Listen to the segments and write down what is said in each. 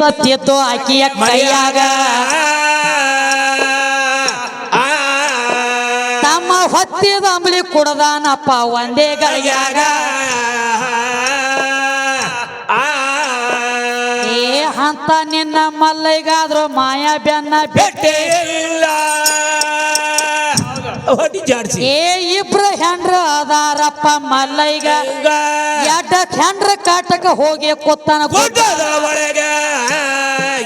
ಸತ್ಯತ್ತು ಆಕಿಯ ಕೈಯಾಗ. ತಮ್ಮ ಹೊತ್ತಿದ ಅಂಬಲಿ ಕುಡದಾನಪ್ಪ ಒಂದೇ ಗಳಿಯಾಗ. ಏ ಅಂತ ನಿನ್ನ ಮಲ್ಲೈಗಾದ್ರು ಮಾಯಾ ಬೆನ್ನ ಬೆಟ್ಟೆ. ಏ ಇಬ್ರ ಹೆಂಡ್ರ ಅದಾರಪ್ಪ ಮಲ್ಲೈಗ ಹೆಂಡ್ರ ಕಾಟಕ ಹೋಗಿ ಕೊತ್ತಾನ ಗುಡ್ಡದ ಒಳಗ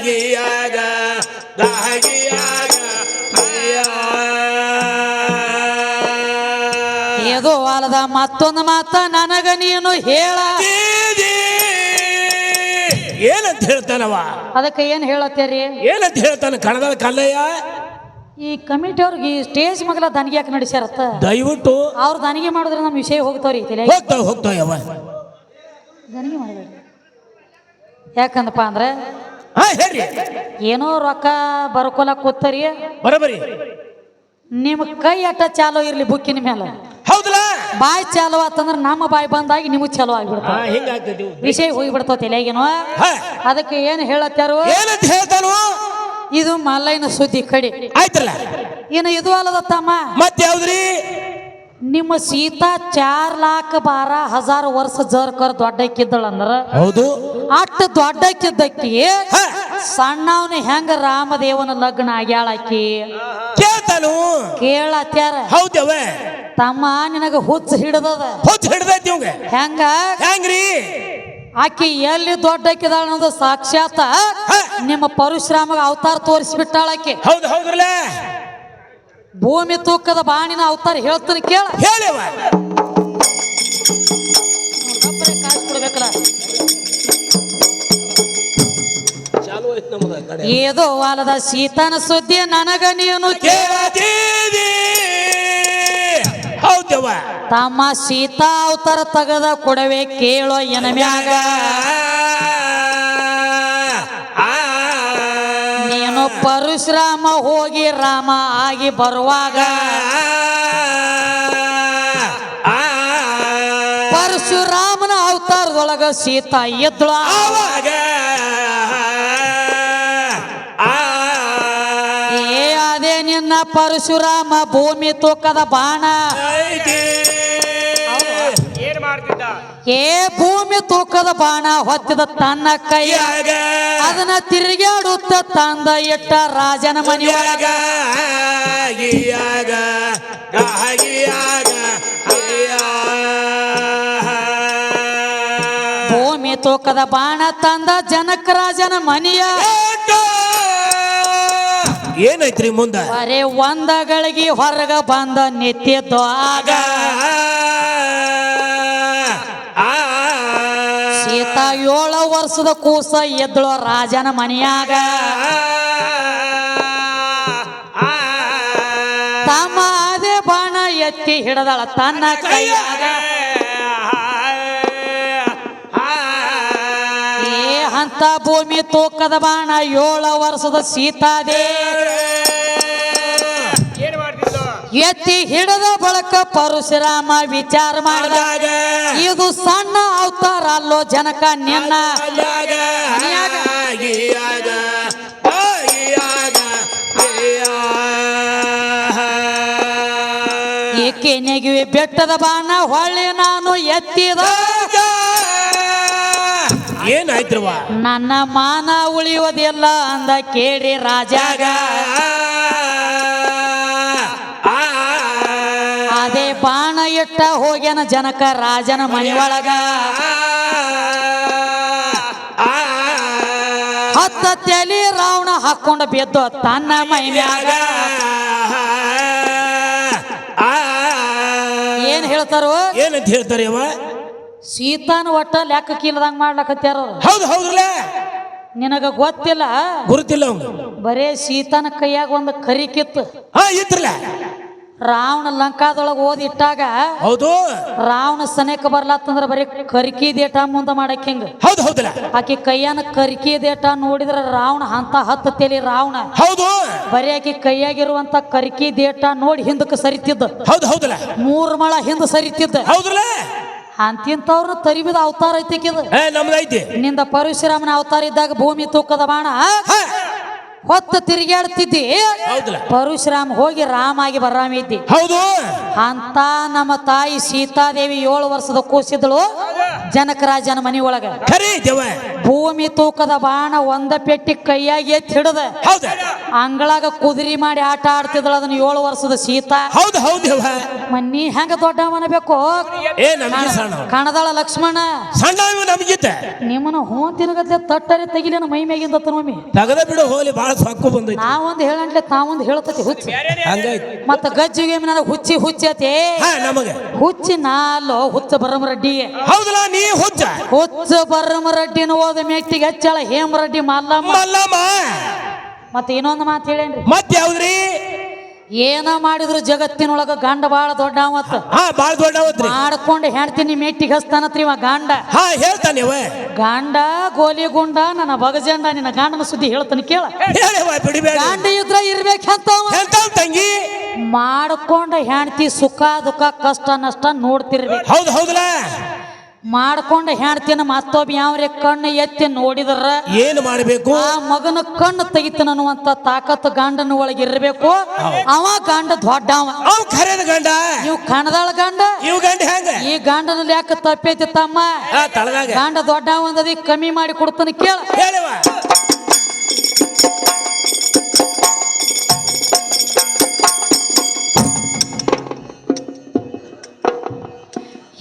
ಗಿಯಾಗ ದಾಗಿಯಾಗ ಏದು ಅಲ್ಲದ ಮತ್ತೊಂದು ಮಾತ ನನಗ ನೀನು ಹೇಳ. ಏನಂತ ಹೇಳ್ತಾನವ? ಅದಕ್ಕೆ ಏನ್ ಹೇಳತ್ತೀರಿ? ಏನಂತ ಹೇಳ್ತಾನ ಕಣದ ಕಲ್ಲಯ್ಯ? ಈ ಕಮಿಟಿ ಅವ್ರಿಗೆ ಈ ಸ್ಟೇಜ್ ಮಗಲ ದನಿಗೆ ಯಾಕೆ ನಡೆಸ್ಯಾರತ್ತ. ದಯವಿಟ್ಟು ಅವ್ರು ದನಿಗೆ ಮಾಡಿದ್ರೆ ನಮ್ಮ ವಿಷಯ ಹೋಗ್ತಾವ್ರಿ ಹೋಗ್ತಾವ ಹೋಗ್ತಾವ ಯವ್ವ. ಮಾಡಬೇಡ್ರಿ. ಯಾಕಂದಪ್ಪ ಅಂದ್ರೆ ಹಾ ಹೇಳ್ರಿ. ಏನೋ ರೊಕ್ಕ ಬರ್ಕೊಲಕ್ ಕೂತರಿ. ಬರಬರಿ. ನಿಮ್ ಕೈ ಅಟ್ಟ ಚಾಲೋ ಇರ್ಲಿ ಬುಕ್ಕಿನ ಮೇಲೆ ಹೌದಲ್ಲ? ಬಾಯಿ ಚಾಲೋ ಆತಂದ್ರೆ ನಮ್ಮ ಬಾಯಿ ಬಂದಾಗಿ ನಿಮಗ್ ಚಾಲೋ ಹಾ ಆಗ್ಬಿಡ್ತಾವ ವಿಷಯ ಹೋಗ್ಬಿಡ್ತಾವ ತಲೆಗೇನು. ಹಾ. ಅದಕ್ಕೆ ಏನ್ ಹೇಳತ್ತಾರು? ಏನಂತ ಹೇಳ್ತಾನು? ಇದು ಮಲ್ಲೈನ ಸುದ್ದಿ ಕಡಿ. ಆಯ್ತಲ್ಲ. ಏನು ಇದು ಅಲ್ಲದ ತಮ್ಮ. ಮತ್ ಯಾವ್ದ್ರಿ ನಿಮ್ಮ ಸೀತಾ ಚಾರ್ ಲಾಖ ಬಾರ ಹಜಾರ್ ವರ್ಷ ಜರ್ಕರ್ ದೊಡ್ಡಕ್ಕಿದ್ದಳಂದ್ರ ಹೌದು. ಅಷ್ಟು ದೊಡ್ಡಕ್ಕಿದ್ದಕ್ಕಿ ಸಣ್ಣವನ ಹೆಂಗ ರಾಮದೇವನ ಲಗ್ನ ಆಗ್ಯಾಳಕಿ? ಕೇಳ್ತಾನು. ಕೇಳತ್ಯಾರ. ಹೌದವ ತಮ್ಮ ನಿನಗ ಹುಚ್ಚ ಹಿಡ್ದದ. ಹುಚ್ಚ ಹಿಡ್ದೈತಿ ಹೆಂಗ? ಹೆಂಗ್ರಿ? ಆಕಿ ಎಲ್ಲಿ ದೊಡ್ಡಕ್ಕಿದಾಳ ಅನ್ನೋದು ಸಾಕ್ಷಾತ್ ನಿಮ್ಮ ಪರಶುರಾಮಗ ಅವತಾರ ತೋರಿಸ್ಬಿಟ್ಟಾಳಕಿ. ಹೌದು ಹೌದ್ರಲ್ಲ. ಭೂಮಿ ತೂಕದ ಬಾಣಿನ ಅವತಾರ ಹೇಳ್ತೀನಿ ಕೇಳ. ಹೇಳಿ ಒಬ್ಬರೇ ಕಾಸು ಕೊಡ್ಬೇಕಲ್ಲ ಏದೋ ವಾಲದ ಸೀತಾನ ಸುದ್ದಿ ನನಗ ನೀನು ಕೇಳ ಕೇಳತೀರಿ ಹೌದವ ತಮ್ಮ ಸೀತಾ ಅವತಾರ ತಗದ ಕೊಡವೆ ಕೇಳೋ ಎನಮ್ಯಾಗ ಪರಶುರಾಮ ಹೋಗಿ ರಾಮ ಆಗಿ ಬರುವಾಗ ಪರಶುರಾಮನ ಅವತಾರದೊಳಗ ಸೀತಾ ಆವಾಗ ಏ ಅದೇ ನಿನ್ನ ಪರಶುರಾಮ ಭೂಮಿ ತೂಕದ ಬಾಣ. ಏ ಭೂಮಿ ತೂಕದ ಬಾಣ ಹೊತ್ತಿದ ತನ್ನ ಕೈಯಾಗ ಅದನ್ನ ತಿರುಗಾಡುತ್ತ ತಂದ ಇಟ್ಟ ರಾಜನ ಮನೆಯೊಳಗ ಭೂಮಿ ತೂಕದ ಬಾಣ ತಂದ ಜನಕ ರಾಜನ ಮನೆಯ. ಏನೈತ್ರಿ ಮುಂದ? ಅರೆ ಒಂದಗಳಿಗೆ ಹೊರಗ ಬಂದ ನಿತ್ಯ ಆಗ. ವರ್ಷದ ಕೂಸ ಎದ್ದಳು ರಾಜನ ಮನೆಯಾಗ. ತಮ್ಮ ಅದೇ ಬಾಣ ಎತ್ತಿ ಹಿಡದಳ ತನ್ನ ಕೈಯಾಗ. ಏ ಅಂತ ಭೂಮಿ ತೂಕದ ಬಾಣ ಏಳು ವರ್ಷದ ಸೀತಾದೇ ಎತ್ತಿ ಹಿಡದ ಬಳಕ ಪರಶುರಾಮ ವಿಚಾರ ಮಾಡಿದಾಗ ಇದು ಸಣ್ಣ ಅವತಾರ ಅಲ್ಲೋ ಜನಕ ನಿನ್ನ. ಏಕೆ ನೆಗಿವೆ ಬೆಟ್ಟದ ಬಾಣ ಹೊಳ್ಳಿ ನಾನು ಎತ್ತಿದ. ಏನಾಯ್ತು ನನ್ನ ಮಾನ ಉಳಿಯೋದಿಲ್ಲ ಅಂದ ಕೇಳಿ ರಾಜಾಗ. ಬಾಣ ಇಟ್ಟ ಹೋಗ್ಯಾನ ಜನಕ ರಾಜನ ಮನೆಯೊಳಗ ಹತ್ತ ತಲಿ ರಾವಣ ಹಾಕೊಂಡು ಬಿದ್ದು ತನ್ನ ಮೈ ಮ್ಯಾಗ ಏನ್ ಹೇಳ್ತಾರೋ? ಏನಂತ ಹೇಳ್ತಾರೆ ಅವ? ಸೀತಾನ ಒಟ್ಟ ಲೆಕ್ಕಕ್ಕಿಲ್ಲದಂಗ ಮಾಡ್ಲಕತ್ಯಾರ ಅವ್ರು. ಹೌದು ಹೌದ್ರಲ್ಲ? ನಿನಗ ಗೊತ್ತಿಲ್ಲ? ಗುರುತಿಲ್ಲ ಅವ್ನು. ಬರೇ ಸೀತಾನ ಕೈಯಾಗ ಒಂದು ಕರಿಕಿತ್ತು ಹಾ ಇತ್ರಲ್ಲ ರಾವಣ ಲಂಕಾದೊಳಗ ಓದಿ ಇಟ್ಟಾಗ ಹೌದು. ರಾವಣ ಸನೇಕ ಬರ್ಲಾತ್ತಂದ್ರ ಬರೀ ಕರ್ಕಿ ದೇಟ ಮುಂದ ಮಾಡಕ್ ಹಿಂಗ. ಹೌದು ಹೌದಲ್ಲ. ಆಕಿ ಕೈಯನ ಕರ್ಕಿ ದೇಟ ನೋಡಿದ್ರ ರಾವಣ ಅಂತ ಹತ್ತ ತೇಲಿ ರಾವಣ. ಹೌದು. ಬರೀ ಆಕಿ ಕೈಯಾಗಿರುವಂತ ಕರ್ಕಿ ದೇಟ ನೋಡಿ ಹಿಂದಕ್ಕೆ ಸರಿತಿದ್ದ. ಹೌದು ಹೌದಲ್ಲ. ಮೂರು ಮಳ ಹಿಂದ ಸರಿತಿದ್ದ. ಹೌದ್ರಲ್ಲ. ಅಂತಿಂತವ್ರನ್ನ ತರಿಬಿದ ಅವತಾರ ಐತಿ ನಿಂದ ಪರಶುರಾಮನ ಅವತಾರ ಇದ್ದಾಗ ಭೂಮಿ ತೂಕದ ಬಾಣ. ಹೊತ್ತ ತಿರುಗಾಡ್ತಿದ್ದಿ ಹೌದಲ್ಲ ಪರಶುರಾಮ್ ಹೋಗಿ ರಾಮಾಗಿ ಬರಾಮ ಇದ್ದಿ. ಹೌದು. ಅಂತ ನಮ್ಮ ತಾಯಿ ಸೀತಾದೇವಿ ಏಳು ವರ್ಷದ ಕೂಸಿದಳು. ಜನಕರಾಜನ ಮನೆ ಒಳಗ. ಖರೀ ದೇವ. ಭೂಮಿ ತೂಕದ ಬಾಣ ಒಂದ ಪೆಟ್ಟಿ ಕೈಯಾಗಿ ಎತ್ತಿ ಹಿಡದ. ಹೌದ. ಅಂಗಳಾಗ ಕುದುರಿ ಮಾಡಿ ಆಟ ಆಡ್ತಿದ್ಳ ಅದನ್ನ ಏಳು ವರ್ಷದ ಸೀತಾ. ಹೌದು ಹೌದು ದೇವ. ಮನ್ನಿ ಹೆಂಗ ದೊಡ್ಡವನಬೇಕು ಏ ನಮ್ಗೆ ಸಣ್ಣ. ಕಣದಾಳ ಲಕ್ಷ್ಮಣ. ಸಣ್ಣ ಇವ ನಮ್ಗಿತ್ತ ನಿಮ್ಮನ್ನ ಹೂ ತಟ್ಟರೆ ತೆಗಿಲೇನ ಮೈ ಮ್ಯಾಗಿಂದ ತನೊಮ್ಮಿ ತಗದ ಬಿಡು ಹೋಲಿ ಬಹಳ ಸೊಕ್ಕು ಬಂದೈತಿ. ನಾವೊಂದು ಹೇಳಂಟ್ಲೆ ತಾವೊಂದು ಹೇಳ್ತತಿ ಹುಚ್ಚಿ. ಮತ್ತ ಗಜ್ಜಿಗೆ ನನಗೆ ಹುಚ್ಚಿ ಹುಚ್ಚಿ ಅತಿ ಹಾ ನಮಗೆ. ಹುಚ್ಚಿ ನಾಲ್ ಹುಚ್ಚ ಬರಮರಡ್ಡಿ ಹೌದಲ್ಲ ನೀ ಹುಚ್ಚ. ಹುಚ್ಚ ಬರಮರಡ್ಡಿನ ಹೋದ ಮೆಟ್ಟಿಗೆ ಹಚ್ಚಳ ಹೇಮರಡ್ಡಿ ಮಲ್ಲಮ್ಮ. ಮಲ್ಲಮ್ಮ. ಮತ್ತೆ ಇನ್ನೊಂದು ಮಾತು ಹೇಳೇನ್ರಿ? ಮತ್ತೆ ಯಾವ್ದ್ರಿ? ಏನ ಮಾಡಿದ್ರು ಜಗತ್ತಿನೊಳಗ ಗಂಡ ಬಾಳ ಹಾ ಬಾಳ ಮಾಡ್ಕೊಂಡು ಹೆಣ್ತೀನಿ ಮೆಟ್ಟಿಗೆ ಹಸ್ತಾನತ್ರಿ ಇವ ಗಂಡ. ಹಾ ಹೇಳ್ತಾನೆ ಗಂಡ ಗೋಲಿ ಗುಂಡ ನನ್ನ ಬಗಜಂಡ ನಿನ್ನ ಗಂಡನ ಸುದ್ದಿ ಹೇಳ್ತಾನೆ ಕೇಳ. ಗಾಂಡ ಇದ್ರ ಇರ್ಬೇಕಂತ ತಂಗಿ? ಮಾಡ್ಕೊಂಡ ಹೆಣ್ತಿ ಸುಖ ದುಃಖ ಕಷ್ಟ ನಷ್ಟ ನೋಡ್ತಿರ್ಬೇಕು. ಹೌದು ಹೌದಲ್ಲ ಮಾಡ್ಕೊಂಡ ಹೆಣ್ತಿನ ಮತ್ತೊಬ್ಬ ಯಾವ್ರೆ ಕಣ್ಣು ಎತ್ತಿ ನೋಡಿದ್ರ ಏನು ಮಾಡಬೇಕು? ಆ ಮಗನ ಕಣ್ಣು ತೆಗಿತಾನ ಅನ್ನುವಂತ ತಾಕತ್ತು ಗಂಡನ ಒಳಗೆ ಇರಬೇಕು. ಅವ ಗಂಡ ದೊಡ್ಡವ. ಅವ ಖರೇದ ಗಂಡ? ಇವ್ ಕಣದಾಳ ಗಂಡ? ಇವ್ ಗಂಡ ಹೆಂಗ? ಈ ಗಂಡನ ಯಾಕೆ ತಪ್ಪೈತಿ ತಮ್ಮ? ಗಂಡ ದೊಡ್ಡ ಅಂದದಿ ಕಮ್ಮಿ ಮಾಡಿ ಕೊಡ್ತಾನೆ ಕೇಳ.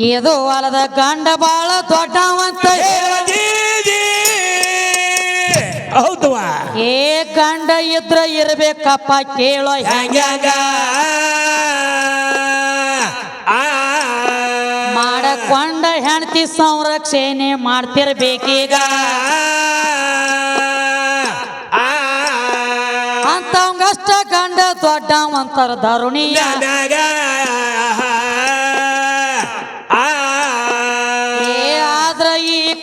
ಇದು ಹೊಲದ ಗಂಡ ಬಾಳ ದೊಡ್ಡವಂತ. ಹೌದವಾ. ಏ ಗಂಡ ಇದ್ರ ಇರ್ಬೇಕಪ್ಪ ಕೇಳೋ ಹೆಂಗ ಮಾಡಕೊಂಡ ಹೆಂಡತಿ ಸಂರಕ್ಷಣೆ ಮಾಡ್ತಿರ್ಬೇಕೀಗ. ಅಂತವಂಗಷ್ಟ ಗಂಡ ದೊಡ್ಡವಂತರ ದಾರುಣಿಯ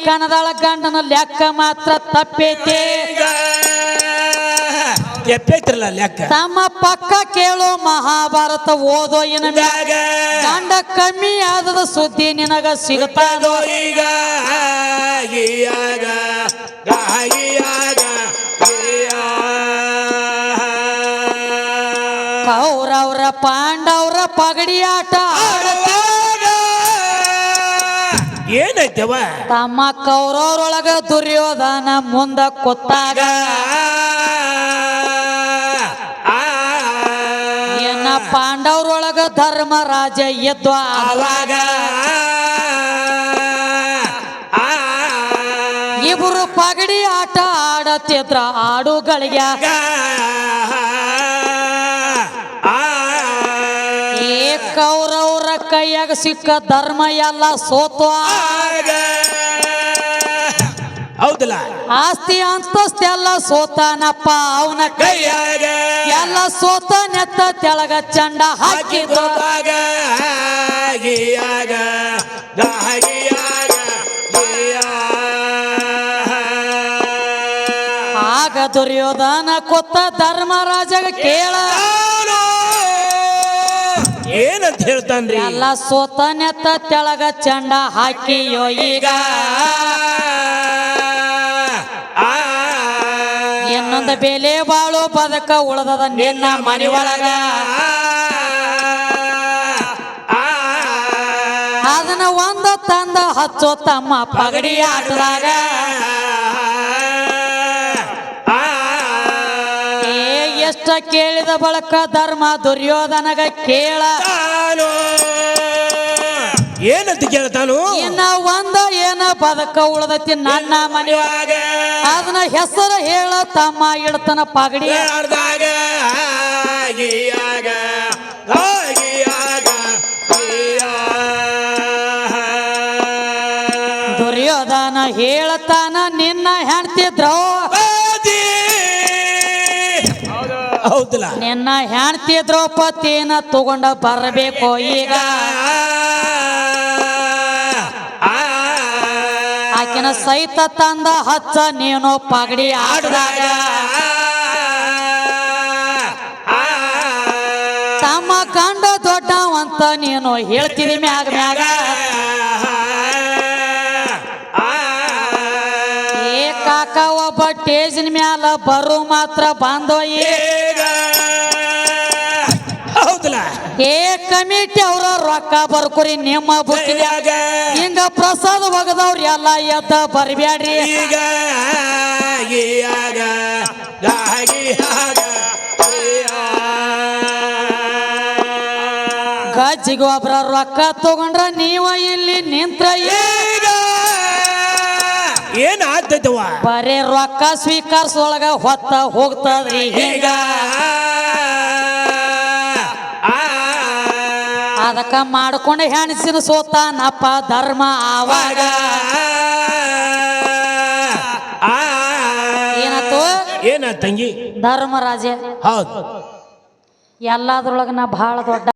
ಕಣದಾಳ ಗಂಡನ ಲೆಕ್ಕ ಮಾತ್ರ ತಪ್ಪೈತಿ. ಎಪ್ಪೈತ್ರಲ್ಲ ಲೆಕ್ಕ. ತಮ್ಮ ಪಕ್ಕ ಕೇಳೋ ಮಹಾಭಾರತ ಓದೋ ಇನ ಮ್ಯಾಗ ಗಂಡ ಕಮ್ಮಿ ಆದದ ಸುದ್ದಿ ನಿನಗ ಸಿಗತಾದೋ ಈಗ ಕೌರವ್ರ ಪಾಂಡವ್ರ ಪಗಡಿ ಆಟ ಏನೈತವ ತಮ್ಮ ಕೌರವರೊಳಗ ದುರ್ಯೋಧನ ಮುಂದ ಕೊತ್ತಾಗ ಏನ ಪಾಂಡವ್ರೊಳಗ ಧರ್ಮರಾಜ ಎದ್ದು ಆವಾಗ ಇಬ್ರು ಪಗಡಿ ಆಟ ಆಡತ್ತಿದ್ರ ಆಡುಗಳಿಗೆ ಏ ಕೌರವ್ರ ಕೈಯಾಗ ಸಿಕ್ಕ ಧರ್ಮ ಎಲ್ಲ ಸೋತು ಹೌದಲ್ಲ? ಆಸ್ತಿ ಅಂತಸ್ತೆಲ್ಲ ಸೋತಾನಪ್ಪ ಅವನ ಕೈ ಕೈಯಾಗ. ಎಲ್ಲ ಸೋತ ನೆತ್ತ ತೆಳಗ ಚಂಡ ಗಾಗಿಯಾಗ ಆಗ ದುರ್ಯೋಧನ ಕೊತ್ತ ಧರ್ಮರಾಜಗ ಕೇಳ. ಏನಂತ ಹೇಳ್ತಾನ್ರಿ? ಎಲ್ಲ ಸೋತ ನೆತ್ತ ತೆಳಗ ಚಂಡ ಹಾಕಿಯೋ ಈಗ. ಇನ್ನೊಂದು ಬೆಲೆ ಬಾಳು ಪದಕ ಉಳದದ ನಿನ್ನ ಮನೆ ಒಳಗ. ಅದನ್ನ ಒಂದ ತಂದ ಹಚ್ಚೋ ತಮ್ಮ ಪಗಡಿ ಆಟದಾಗ. ಎಷ್ಟ ಕೇಳಿದ ಬಳಕ ಧರ್ಮ ದುರ್ಯೋಧನಗ ಕೇಳ. ಏನಂತ ಕೇಳ್ತಾನು ಇನ್ನ ಒಂದ ಏನ ಪದಕ ಉಳದತಿ ನನ್ನ ಮನೆ ಅದನ್ನ ಹೆಸರು ಹೇಳ ತಮ್ಮ ಇಡ್ತನ ಪಗಡಿ. ದುರ್ಯೋಧನ ಹೇಳತಾನ ನಿನ್ನ ಹೆಣ್ತಿದ್ರು ಹೌದಲ್ಲ ನಿನ್ನ ಹೆಣ್ತಿ ದ್ರೌಪದಿನ ತಗೊಂಡ ಬರಬೇಕು ಈಗ ಆಕಿನ ಸಹಿತ ತಂದ ಹಚ್ಚ ನೀನು ಪಗಡಿ ಆಡದಾಗ ತಮ್ಮ ಕಂಡ ದೊಡ್ಡವಂತ ನೀನು ಹೇಳ್ತಿದಿ ಮ್ಯಾಗ ಮ್ಯಾಗ ಏ ಕಾಕ ಒಬ್ಬ ಟೇಜಿನ ಮ್ಯಾಲ ಬರು ಮಾತ್ರ ಬಂದೋ ರೊಕ್ಕ ನಿಯಮ ನಿಮ್ಮ ಹಿಂಗ ಪ್ರಸಾದ ಒಗದವ್ರ ಎಲ್ಲ ಎದ್ದ ಬರ್ಬ್ಯಾಡ್ರಿ. ಈಗ ಗಜ್ಜಿಗೆ ಒಬ್ರ ರೊಕ್ಕ ತಗೊಂಡ್ರ ನೀವ ಇಲ್ಲಿ ನಿಂತ್ರ ಈಗ ಏನ್ ಆಗ್ತೈತವ ಬರೇ ರೊಕ್ಕ ಸ್ವೀಕರಿಸೊಳಗ ಹೊತ್ತ ಹೋಗ್ತದ್ರಿ. ಈಗ ಅದಕ್ಕ ಮಾಡ್ಕೊಂಡು ಹೆಣಸಿನ ಸೋತಾನಪ್ಪ ಧರ್ಮ ಆವಾಗ. ಏನಾಯ್ತು ಏನ ತಂಗಿ? ಧರ್ಮರಾಜ. ಹೌದು. ಎಲ್ಲಾದ್ರೊಳಗ ನಾ ಬಹಳ ದೊಡ್ಡ